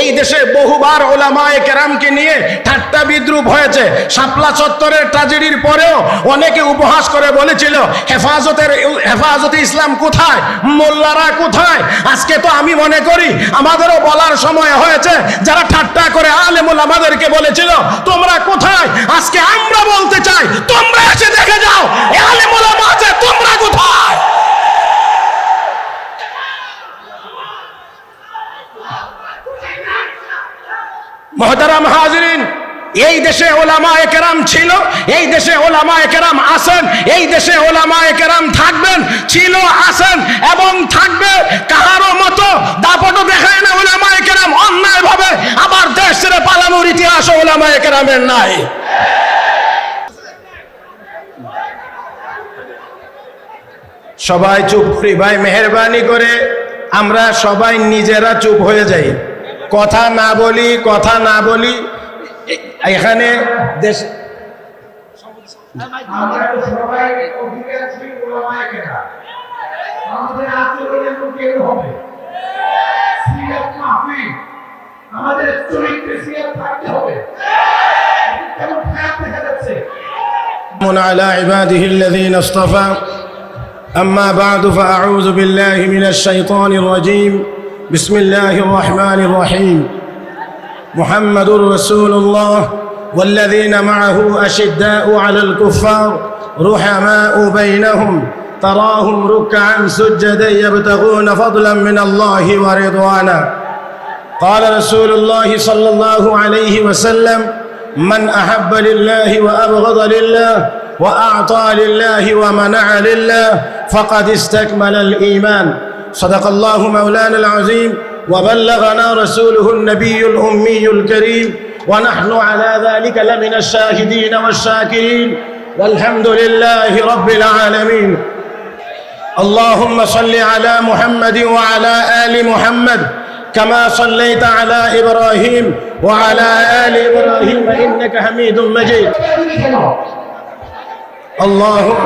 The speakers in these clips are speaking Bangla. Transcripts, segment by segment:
এই দেশে বহুবার ওলামায়ে কেরামকে নিয়ে ঠাট্টা বিদ্রুপ হয়েছে। শাপলা চত্বরের ট্রাজেডির পরেও অনেকে উপহাস করে বলেছিল, হেফাজতের হেফাজতে ইসলাম কোথায়? মোল্লারা কোথায়? আজকে তো আমি মনে করি, আমাদেরও বলার সময় হয়েছে, যারা ঠাট্টা করে আলেমুল আমাদেরকে বলেছিল, তোমরা কোথায়? আজকে আমরা বলতে চাই, তোমরা এসে দেখে যাও আলেমুল তোমরা কোথায়? মহতারাম হাজরিন, এই দেশে ওলামা একরাম ছিল, এই দেশে ওলামা একরাম আছেন, এই দেশে ওলামা একরাম থাকবেন, ছিল, আছেন এবং থাকবে। কাহারও মতো দাপটও দেখায় না ওলামা একরাম অন্যায় ভাবে আবার দেশ ছেড়ে পালানোর ইতিহাস ওলামা একরামের নাই। সবাই চুপ করি, ভাই, মেহরবানি করে আমরা সবাই নিজেরা চুপ হয়ে যাই। কথা না বলি কথা না বলি এ- এখানে দেশ আমরা তো সবাই অধিকাংশই ওলামায়ে কেরাম। আমাদের আচরণের কেউ হবে সিয়াত মাহফিল আমাদের চরিত্রে সিয়াত থাকতে হবে কেমন খারাপ দেখা যাচ্ছে سلام على عباده الذين اصطفى أما بعد فأعوذ بالله من الشيطان الرجيم بسم الله الرحمن الرحيم. محمد رسول الله والذين معه أشداء على الكفار رحماء بينهم تراهم ركعا سجدا يبتغون فضلا من الله ورضوانا. قال رسول الله صلى الله عليه وسلم من أحب لله وأبغض لله وأعطى لله ومنع لله فقد استكمل الإيمان. صدق الله مولانا العظيم وبلغنا رسوله النبي الأمي الكريم ونحن على ذلك لمن الشاهدين والشاكرين والحمد لله رب العالمين. اللهم صل على محمد وعلى آل محمد كما صليت على إبراهيم وعلى آل إبراهيم إنك حميد مجيد. اللهم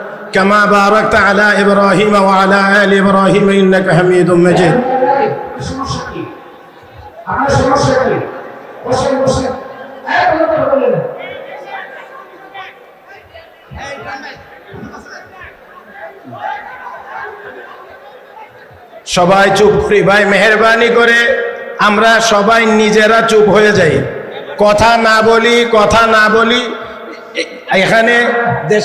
كما باركت على إبراهيم وعلى آل إبراهيم إنك حميد مجيد এই, সমস্যা কি আপনার সমস্যা কি বসেন বসেন এই কোনো কথা বললেন না সবাই চুপ করি ভাই মেহরবানি করে আমরা সবাই নিজেরা চুপ হয়ে যাই কথা না বলি কথা না বলি এ- এখানে দেশ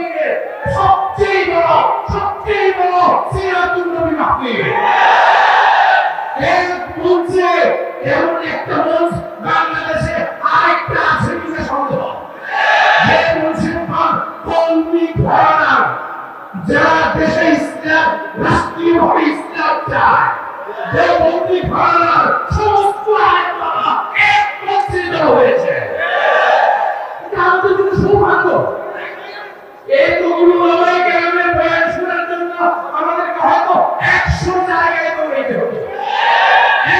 জমিনে সবচেয়ে বড় সবচেয়ে বড় মাহফিল। এমন একটা মঞ্চ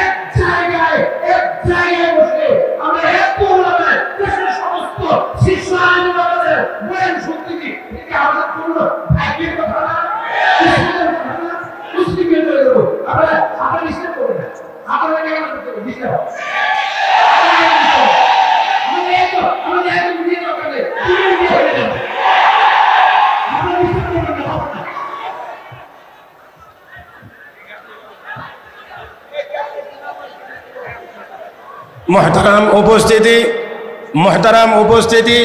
এক জায়গায় এক জায়গায় মহতারাম উপস্থিতি মহতারাম উপস্থিতি,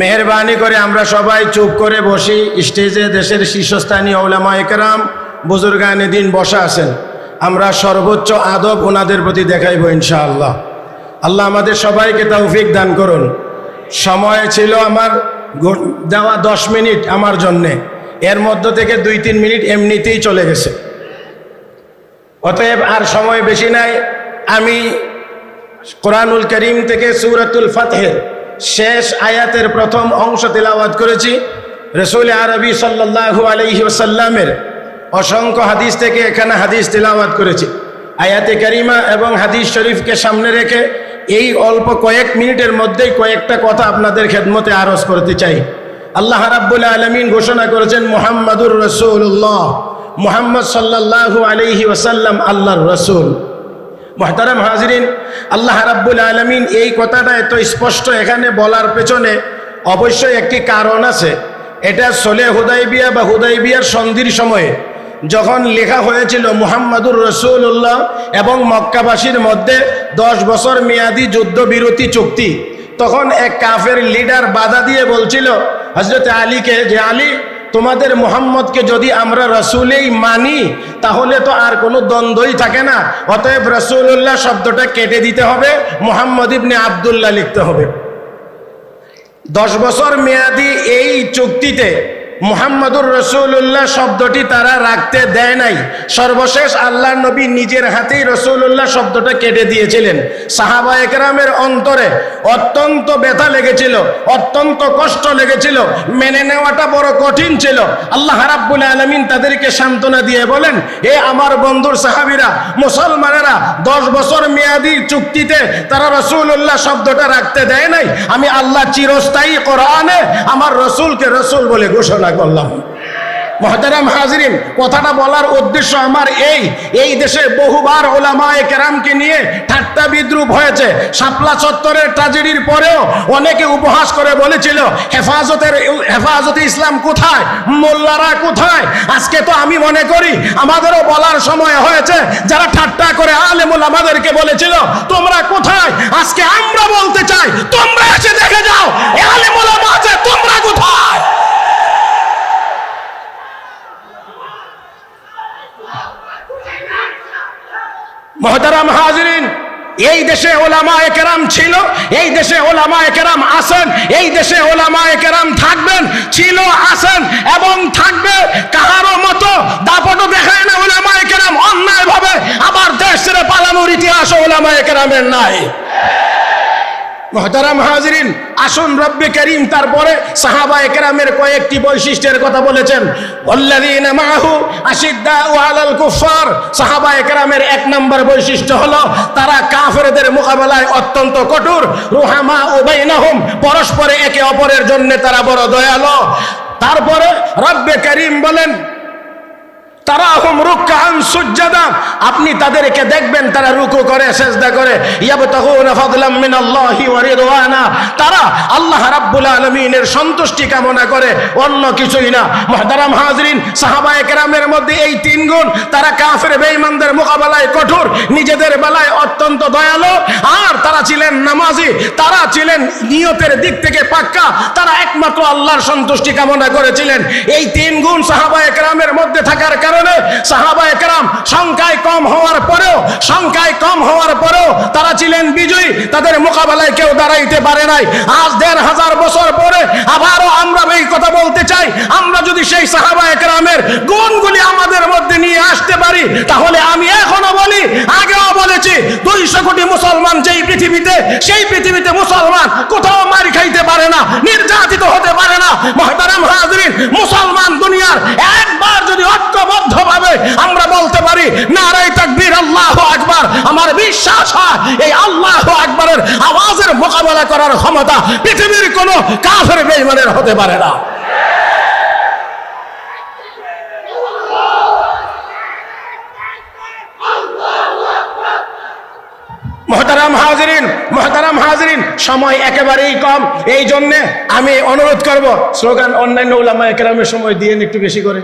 মেহরবানি করে আমরা সবাই চুপ করে বসি, স্টেজে দেশের শীর্ষস্থানীয় ওলামা একরাম বুজুর্গানে দিন বসা আছেন। আমরা সর্বোচ্চ আদব ওনাদের প্রতি দেখাইব ইনশাআল্লাহ। আল্লাহ আমাদের সবাইকে তৌফিক দান করুন। সময় ছিল আমার দেওয়া দশ মিনিট আমার জন্যে। এর মধ্য থেকে দুই তিন মিনিট এমনিতেই চলে গেছে। অতএব আর সময় বেশি নাই। আমি কোরআনুল করিম থেকে সুরাতুল ফাতহের শেষ আয়াতের প্রথম অংশ তেলাওয়াত করেছি। রসুল আরবি সাল্লাল্লাহু আলাইহি ওসাল্লামের অসংখ্য হাদিস থেকে এখানে হাদিস তেলাওয়াত করেছি। আয়াতে করিমা এবং হাদিস শরীফকে সামনে রেখে এই অল্প কয়েক মিনিটের মধ্যেই কয়েকটা কথা আপনাদের খেদমতে আরজ করতে চাই। আল্লাহ রাব্বুল আলমিন ঘোষণা করেছেন, মুহাম্মাদুর রসুল্লাহ মুহাম্মদ সাল্লাল্লাহু আলাইহি ওসাল্লাম আল্লাহর রসুল। মহতারাম হাজরিন, আল্লাহ রাব্বুল আলমিন এই কথাটা এত স্পষ্ট এখানে বলার পেছনে অবশ্যই একটি কারণ আছে। এটা সোলে হুদাইবিয়া বা হুদাইবিয়ার সন্ধির সময়ে যখন লেখা হয়েছিল মুহাম্মাদুর রসুল্লাহ এবং মক্কাবাসীর মধ্যে দশ বছর মেয়াদি যুদ্ধবিরতি চুক্তি, তখন এক কাফের লিডার বাধা দিয়ে বলছিল হজরত আলীকে যে, আলী তোমাদের মোহাম্মদকে যদি আমরা রসুলেই মানি, তাহলে তো আর কোনো দ্বন্দ্বই থাকে না। অতএব রসুল্লাহ শব্দটা কেটে দিতে হবে, মোহাম্মদ ইবনে আবদুল্লাহ লিখতে হবে। দশ বছর মেয়াদি এই চুক্তিতে মোহাম্মদুর রসুল্লাহ শব্দটি তারা রাখতে দেয় নাই। সর্বশেষ আল্লাহ নবী নিজের হাতেই রসুল্লাহ শব্দটা কেটে দিয়েছিলেন। সাহাবা একরামের অন্তরে অত্যন্ত ব্যথা লেগেছিল, অত্যন্ত কষ্ট লেগেছিল, মেনে নেওয়াটা বড় কঠিন ছিল। আল্লাহ রাব্বুল আলমিন তাদেরকে সান্ত্বনা দিয়ে বলেন, এ আমার বন্ধুর সাহাবিরা, মুসলমানেরা দশ বছর মেয়াদি চুক্তিতে তারা রসুল্লাহ শব্দটা রাখতে দেয় নাই। আমি আল্লাহ চিরস্থায়ী কোরআনে আমার রসুলকে রসুল বলে ঘোষণা করলাম মহতারাম হাজরিন, কথাটা বলার উদ্দেশ্য আমার এই। এই দেশে বহুবার ওলামায়ে কেরামকে নিয়ে ঠাট্টা বিদ্রুপ হয়েছে। শাপলা চত্বরের ট্রাজেডির পরেও অনেকে উপহাস করে বলেছিল, হেফাজতের হেফাজতে ইসলাম কোথায়? মোল্লারা কোথায়? আজকে তো আমি মনে করি, আমাদেরও বলার সময় হয়েছে। যারা ঠাট্টা করে আলেমুল আমাদেরকে বলেছিল, তোমরা কোথায়? আজকে আমরা বলতে চাই, তোমরা এসে দেখে যাও এ আলেমুল আছে তোমরা কোথায় মহতারাম হাজরিন এই দেশে ওলামা একরাম ছিল, এই দেশে ওলামা একরাম আছেন, এই দেশে ওলামা একরাম থাকবেন, ছিল, আছেন এবং থাকবে। কাহারও মতো দাপটও দেখায় না ওলামা একরাম অন্যায় ভাবে আবার দেশ ছেড়ে পালানোর ইতিহাস ওলামা একরামের নাই। মহতারাম হাজরিন, আসুন রব্বে করিম তারপরে সাহাবা একরামের কয়েকটি বৈশিষ্ট্যের কথা বলেছেন। ওয়াল্লাযীনা মাআহু আশিদ্দাউ আলাল কুফার সাহাবা একরামের এক নম্বর বৈশিষ্ট্য হলো তারা কাফেরদের মোকাবেলায় অত্যন্ত কঠোর। রুহামা ও বাইনাহুম পরস্পরে একে অপরের জন্য তারা বড় দয়ালু। তারপরে রব্বে করিম বলেন তারা আপনি তাদেরকে দেখবেন, তারা রুকু করে, সেজদা করে। তারা আল্লাহ রাব্বুল আলামিনের সন্তুষ্টি কামনা করে, অন্য কিছুই না। মুহতারাম হাজরিন, সাহাবায়ে কেরামের মধ্যে এই তিন গুণ, তারা কাফের বেঈমানদের মোকাবেলায় কঠোর, নিজেদের বেলায় অত্যন্ত দয়ালু। আর তারা ছিলেন নামাজি, তারা ছিলেন নিয়তের দিক থেকে পাক্কা, তারা একমাত্র আল্লাহর সন্তুষ্টি কামনা করেছিলেন। এই তিন গুণ কেরামের মধ্যে থাকার কারণে সাহাবা একরাম সংখ্যায় কম হওয়ার পরেও, সংখ্যায় কম হওয়ার পরেও তারা ছিলেন বিজয়ী, তাদের মোকাবেলায় কেউ দাঁড়াইতে পারে নাই। আজ দেড় হাজার বছর পরে আবারও আমরা এই কথা বলতে চাই, আমরা যদি সেই সাহাবা একরামের গুণগুলি আমাদের মধ্যে নিয়ে আসতে পারি, তাহলে আমি এখনও বলি, আগেও বলেছি, দুইশো কোটি মুসলমান যেই পৃথিবীতে, সেই পৃথিবীতে মুসলমান কোথাও মার খাইতে পারে না, নির্যাতিত হতে মুসলমান দুনিয়ার একবার যদি ঐক্যবদ্ধ ভাবে আমরা বলতে পারি নারাই তাকবীর, আল্লাহ আকবার, আমার বিশ্বাস হয় এই আল্লাহ আকবরের আওয়াজের মোকাবেলা করার ক্ষমতা পৃথিবীর কোনো কাফের বেইমানের হতে পারে না। মহতারাম হাজরিন মহতারাম হাজরিন, সময় একেবারেই কম। এই জন্যে আমি অনুরোধ করব, স্লোগান অন্যান্য ওলামা একরামের সময় দিয়েন একটু বেশি করে।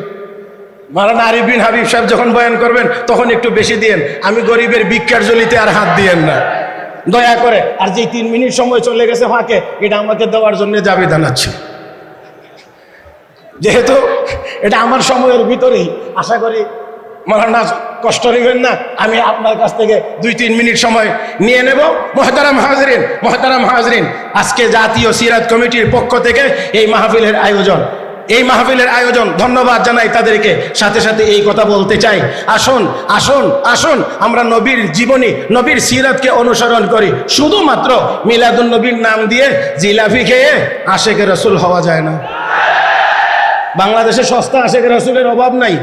মারানা আরিফ বিন হাবিব সাহেব যখন বয়ান করবেন, তখন একটু বেশি দিয়েন। আমি গরিবের ভিক্ষার জলিতে আর হাত দিয়েন না। দয়া করে, আর যে তিন মিনিট সময় চলে গেছে ফাঁকে, এটা আমাকে দেওয়ার জন্য যাবে জানাচ্ছি যেহেতু এটা আমার সময়ের ভিতরেই, আশা করি মালানা, কষ্ট নেবেন না। আমি আপনার কাছ থেকে দুই, তিন মিনিট সময় নিয়ে নেব। মহতারাম হাজরিন মহতারাম হাজরিন, আজকে জাতীয় সিরাত কমিটির পক্ষ থেকে এই মাহফিলের আয়োজন। এই মাহফিলের আয়োজন ধন্যবাদ জানাই তাদেরকে। সাথে সাথে এই কথা বলতে চাই। আসুন আসুন আসুন। আমরা নবীর জীবনী, নবীর সিরাতকে অনুসরণ করি। শুধুমাত্র মিলাদুল নবীর নাম দিয়ে জিলাফি খেয়ে আশেকে রসুল হওয়া যায় না। বাংলাদেশে সস্তা আশেখ রসুলের অভাব নাই।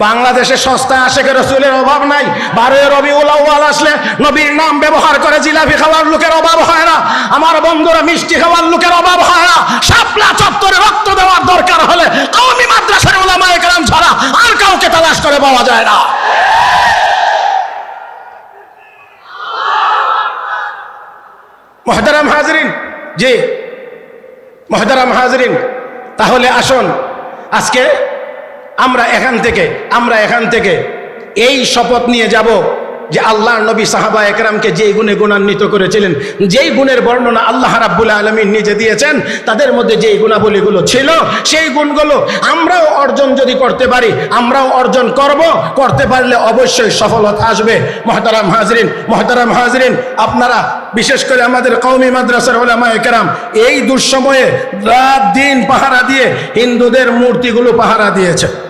বাংলাদেশে সস্তা আশেখ রসুলের অভাব নাই। বারোই রবি উলাউল আসলে নবীর নাম ব্যবহার করে জিলাপি খাওয়ার লোকের অভাব হয় না। আমার বন্ধুরা মিষ্টি খাওয়ার লোকের অভাব হয় না। শাপলা চত্বরে রক্ত দেওয়ার দরকার হলে কওমি মাদ্রাসার ওলামায়ে কেরাম ছাড়া আর কাউকে তালাশ করে পাওয়া যায় না। মহতারাম হাজরিন, জি। মহতারাম হাজরিন, তাহলে আসুন। আজকে আমরা এখান থেকে, আমরা এখান থেকে এই শপথ নিয়ে যাব যে আল্লাহর নবী সাহাবা একরামকে যেই গুণে গুণান্বিত করেছিলেন, যেই গুণের বর্ণনা আল্লাহ রাব্বুল আলমিন নিজে দিয়েছেন, তাদের মধ্যে যেই গুণাবলীগুলো ছিল, সেই গুণগুলো আমরাও অর্জন যদি করতে পারি, আমরাও অর্জন করব। করতে পারলে অবশ্যই সফলতা আসবে। মহতারাম হাজরিন মহতারাম হাজরিন, আপনারা বিশেষ করে আমাদের কৌমি মাদ্রাসার ওলামা একরাম এই দুঃসময়ে রাত দিন পাহারা দিয়ে হিন্দুদের মূর্তিগুলো পাহারা দিয়েছে।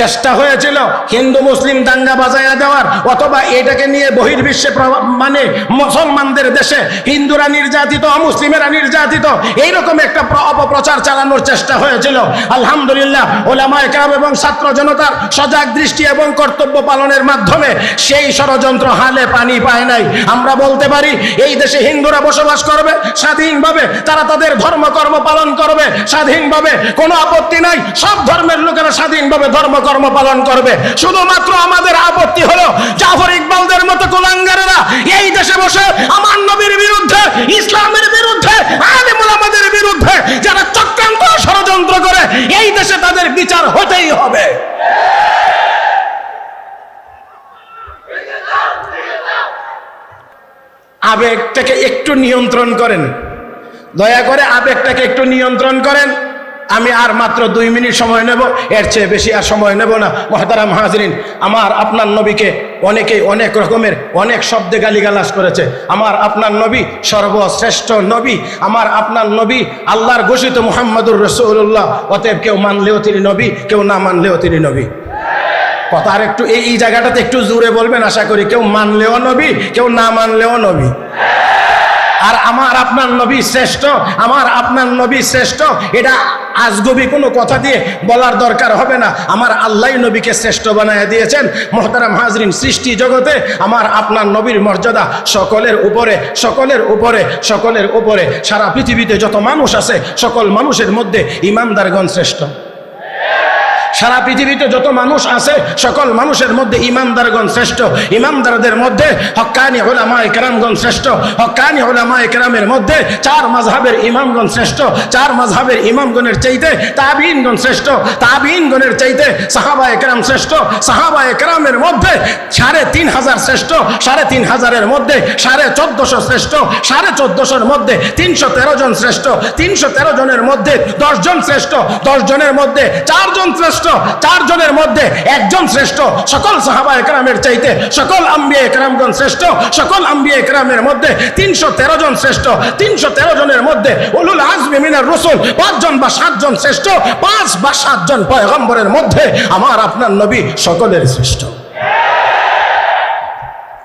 চেষ্টা হয়েছিল হিন্দু মুসলিম দাঙ্গা বাজায়া দেওয়ার, অথবা এটাকে নিয়ে বহির্বিশ্বে মানে মুসলমানদের দেশে হিন্দুরা নির্যাতিত মুসলিমেরা নির্যাতিত, এইরকম একটা অপপ্রচার চালানোর চেষ্টা হয়েছিল। আলহামদুলিল্লাহ ওলামা একরাম এবং ছাত্র জনতার সজাগ দৃষ্টি এবং কর্তব্য পালনের মাধ্যমে সেই ষড়যন্ত্র হালে পানি পায় নাই। আমরা বলতে পারি, এই দেশে হিন্দুরা বসবাস করবে, স্বাধীনভাবে তারা তাদের ধর্মকর্ম পালন করবে, স্বাধীনভাবে কোনো আপত্তি নাই, সব ধর্মের লোকেরা স্বাধীনভাবে ধর্মকর্ম পালন করবে। শুধুমাত্র আমাদের আপত্তি হলো জাফর ইকবালদের মতো কুলাঙ্গারেরা এই দেশে বসে আমার নবীর বিরুদ্ধে, ইসলামের বিরুদ্ধে, আলিমুল আমাদের বিরুদ্ধে যারা চক্রান্ত ষড়যন্ত্র করে, এই দেশে তাদের বিচার হতেই হবে। আবেগটাকে একটু নিয়ন্ত্রণ করেন। দয়া করে আবেগটাকে একটু নিয়ন্ত্রণ করেন। আমি আর মাত্র দুই মিনিট সময় নেব, এর চেয়ে বেশি আর সময় নেব না। মহতারাম হাজরিন, আমার আপনার নবীকে অনেকেই অনেক রকমের অনেক শব্দে গালিগালাজ করেছে। আমার আপনার নবী সর্বশ্রেষ্ঠ নবী, আমার আপনার নবী আল্লাহর ঘোষিত মুহাম্মদুর রসুল্লাহ অতএব কেউ মানলেও তিনি নবী, কেউ না মানলেও তিনি নবী। কথা আর একটু এই জায়গাটাতে একটু জোরে বলবেন, আশা করি কেউ মানলেও নবী, কেউ না মানলেও নবী। আর আমার আপনার নবী শ্রেষ্ঠ, আমার আপনার নবী শ্রেষ্ঠ, এটা আজগবি কোনো কথা দিয়ে বলার দরকার হবে না। আমার আল্লাহ নবীকে শ্রেষ্ঠ বানায় দিয়েছেন। মহতারাম হাজরিন, সৃষ্টি জগতে আমার আপনার নবীর মর্যাদা সকলের উপরে সকলের উপরে সকলের উপরে। সারা পৃথিবীতে যত মানুষ আছে, সকল মানুষের মধ্যে ইমানদারগণ শ্রেষ্ঠ। সারা পৃথিবীতে যত মানুষ আছে, সকল মানুষের মধ্যে ইমানদারগণ শ্রেষ্ঠ। ইমানদারদের মধ্যে হক্কানি ওলামা একরামগণ শ্রেষ্ঠ। হক্কানি ওলামা একরামের মধ্যে চার মাঝহাবের ইমামগণ শ্রেষ্ঠ। চার মাঝহাবের ইমামগণের চাইতে তাবিনগণ শ্রেষ্ঠ। তাবিনগণের চাইতে সাহাবা একরাম শ্রেষ্ঠ। সাহাবা একরামের মধ্যে সাড়ে তিন হাজার শ্রেষ্ঠ। সাড়ে তিন হাজারের মধ্যে সাড়ে চোদ্দশো শ্রেষ্ঠ। সাড়ে চোদ্দশোর মধ্যে তিনশো তেরো জন শ্রেষ্ঠ। তিনশো তেরো জনের মধ্যে দশ জন শ্রেষ্ঠ। দশ জনের মধ্যে চারজন শ্রেষ্ঠ, চারজনের মধ্যে একজন শ্রেষ্ঠ। সকল সাহাবা একরামের চাইতে সকল আম্বিয়া একরামগণ শ্রেষ্ঠ, সকল আম্বিয়া একরামের মধ্যে তিনশো তেরো জন শ্রেষ্ঠ, তিনশো তেরো জনের মধ্যে উলুল আজমি মিনার রসুল পাঁচজন বা সাতজন শ্রেষ্ঠ, পাঁচ বা সাতজন পয়গম্বরের মধ্যে আমার আপনার নবী সকলের শ্রেষ্ঠ।